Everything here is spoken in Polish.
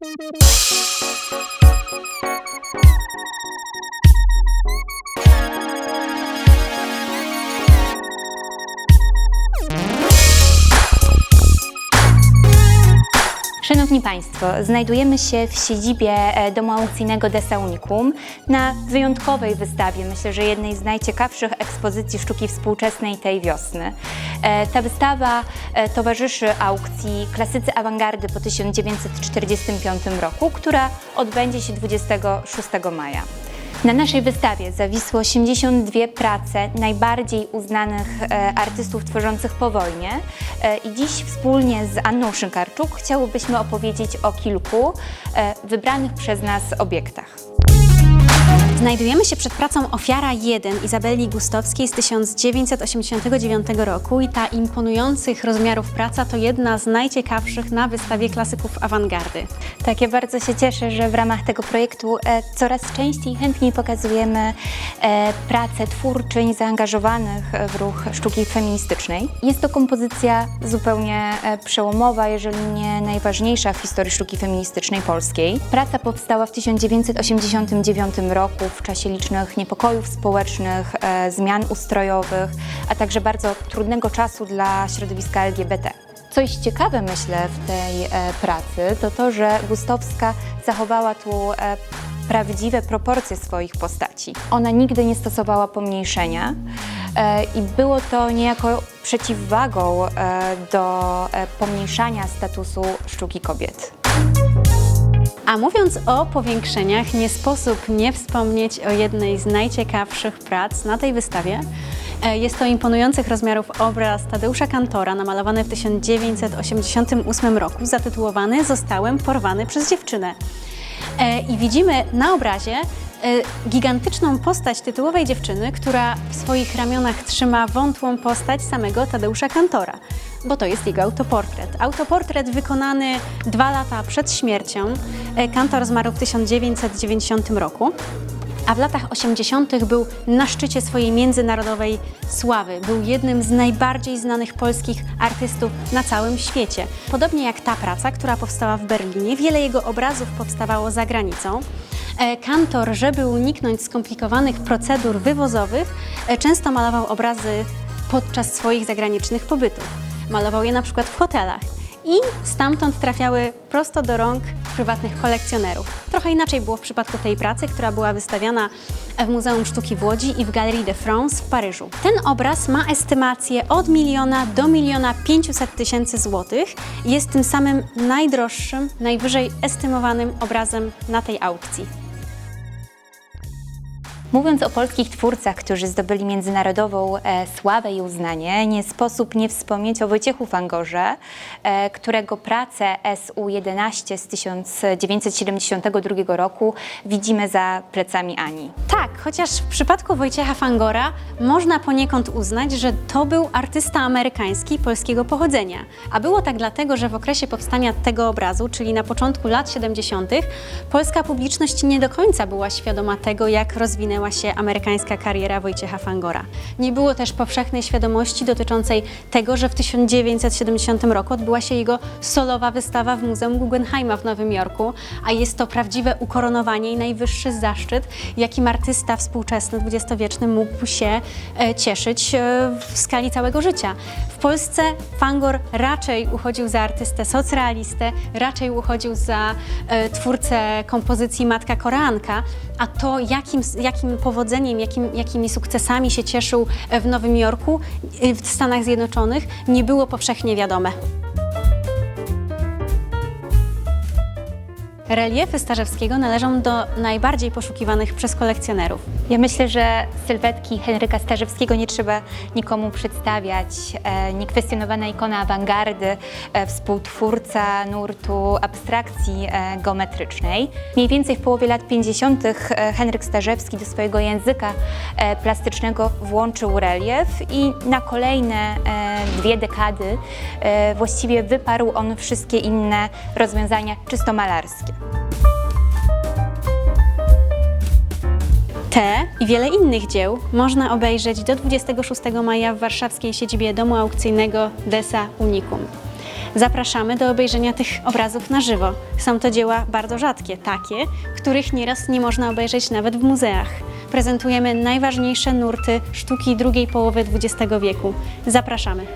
Thank you. Szanowni Państwo, znajdujemy się w siedzibie e, domu aukcyjnego Desa Unicum na wyjątkowej wystawie, myślę, że jednej z najciekawszych ekspozycji sztuki współczesnej tej wiosny. E, Ta wystawa e, towarzyszy aukcji Klasycy Awangardy po 1945 roku, która odbędzie się 26 maja. Na naszej wystawie zawisły 82 prace najbardziej uznanych e, artystów tworzących po wojnie e, i dziś wspólnie z Anną Szynkarczuk chciałybyśmy opowiedzieć o kilku e, wybranych przez nas obiektach. Znajdujemy się przed pracą Ofiara 1 Izabeli Gustowskiej z 1989 roku i ta imponujących rozmiarów praca to jedna z najciekawszych na wystawie klasyków awangardy. Tak, ja bardzo się cieszę, że w ramach tego projektu e, coraz częściej i chętniej pokazujemy e, prace twórczyń zaangażowanych e, w ruch sztuki feministycznej. Jest to kompozycja zupełnie e, przełomowa, jeżeli nie najważniejsza w historii sztuki feministycznej polskiej. Praca powstała w 1989 roku w czasie licznych niepokojów społecznych, e, zmian ustrojowych, a także bardzo trudnego czasu dla środowiska LGBT. Coś ciekawe, myślę, w tej e, pracy, to to, że Gustowska zachowała tu e, prawdziwe proporcje swoich postaci. Ona nigdy nie stosowała pomniejszenia i było to niejako przeciwwagą do pomniejszania statusu sztuki kobiet. A mówiąc o powiększeniach, nie sposób nie wspomnieć o jednej z najciekawszych prac na tej wystawie. E, Jest to imponujących rozmiarów obraz Tadeusza Kantora, namalowany w 1988 roku, zatytułowany Zostałem porwany przez dziewczynę. E, I widzimy na obrazie e, gigantyczną postać tytułowej dziewczyny, która w swoich ramionach trzyma wątłą postać samego Tadeusza Kantora, bo to jest jego autoportret. Autoportret wykonany dwa lata przed śmiercią. E, Kantor zmarł w 1990 roku. A w latach 80. był na szczycie swojej międzynarodowej sławy. Był jednym z najbardziej znanych polskich artystów na całym świecie. Podobnie jak ta praca, która powstała w Berlinie, wiele jego obrazów powstawało za granicą. E, Kantor, żeby uniknąć skomplikowanych procedur wywozowych, e, często malował obrazy podczas swoich zagranicznych pobytów. Malował je na przykład w hotelach i stamtąd trafiały prosto do rąk prywatnych kolekcjonerów. Trochę inaczej było w przypadku tej pracy, która była wystawiana w Muzeum Sztuki w Łodzi i w Galerie de France w Paryżu. Ten obraz ma estymację od miliona do miliona pięciuset tysięcy złotych i jest tym samym najdroższym, najwyżej estymowanym obrazem na tej aukcji. Mówiąc o polskich twórcach, którzy zdobyli międzynarodową e, sławę i uznanie, nie sposób nie wspomnieć o Wojciechu Fangorze, e, którego pracę SU-11 z 1972 roku widzimy za plecami Ani. Tak, chociaż w przypadku Wojciecha Fangora można poniekąd uznać, że to był artysta amerykański polskiego pochodzenia. A było tak dlatego, że w okresie powstania tego obrazu, czyli na początku lat 70., polska publiczność nie do końca była świadoma tego, jak rozwinęła się amerykańska kariera Wojciecha Fangora. Nie było też powszechnej świadomości dotyczącej tego, że w 1970 roku odbyła się jego solowa wystawa w Muzeum Guggenheima w Nowym Jorku, a jest to prawdziwe ukoronowanie i najwyższy zaszczyt, jakim artysta współczesny, dwudziestowieczny mógł się e, cieszyć e, w skali całego życia. W Polsce Fangor raczej uchodził za artystę socrealistę, raczej uchodził za e, twórcę kompozycji Matka Koreanka, a to jakim, jakim powodzeniem, jakim, jakimi sukcesami się cieszył w Nowym Jorku, w Stanach Zjednoczonych, nie było powszechnie wiadome. Reliefy Starzewskiego należą do najbardziej poszukiwanych przez kolekcjonerów. Ja myślę, że sylwetki Henryka Starzewskiego nie trzeba nikomu przedstawiać. E, niekwestionowana ikona awangardy, e, współtwórca nurtu abstrakcji e, geometrycznej. Mniej więcej w połowie lat 50. e, Henryk Starzewski do swojego języka plastycznego włączył relief i na kolejne dwie dekady właściwie wyparł on wszystkie inne rozwiązania czysto malarskie. Te i wiele innych dzieł można obejrzeć do 26 maja w warszawskiej siedzibie domu aukcyjnego Desa Unicum. Zapraszamy do obejrzenia tych obrazów na żywo. Są to dzieła bardzo rzadkie, takie, których nieraz nie można obejrzeć nawet w muzeach. Prezentujemy najważniejsze nurty sztuki drugiej połowy XX wieku. Zapraszamy.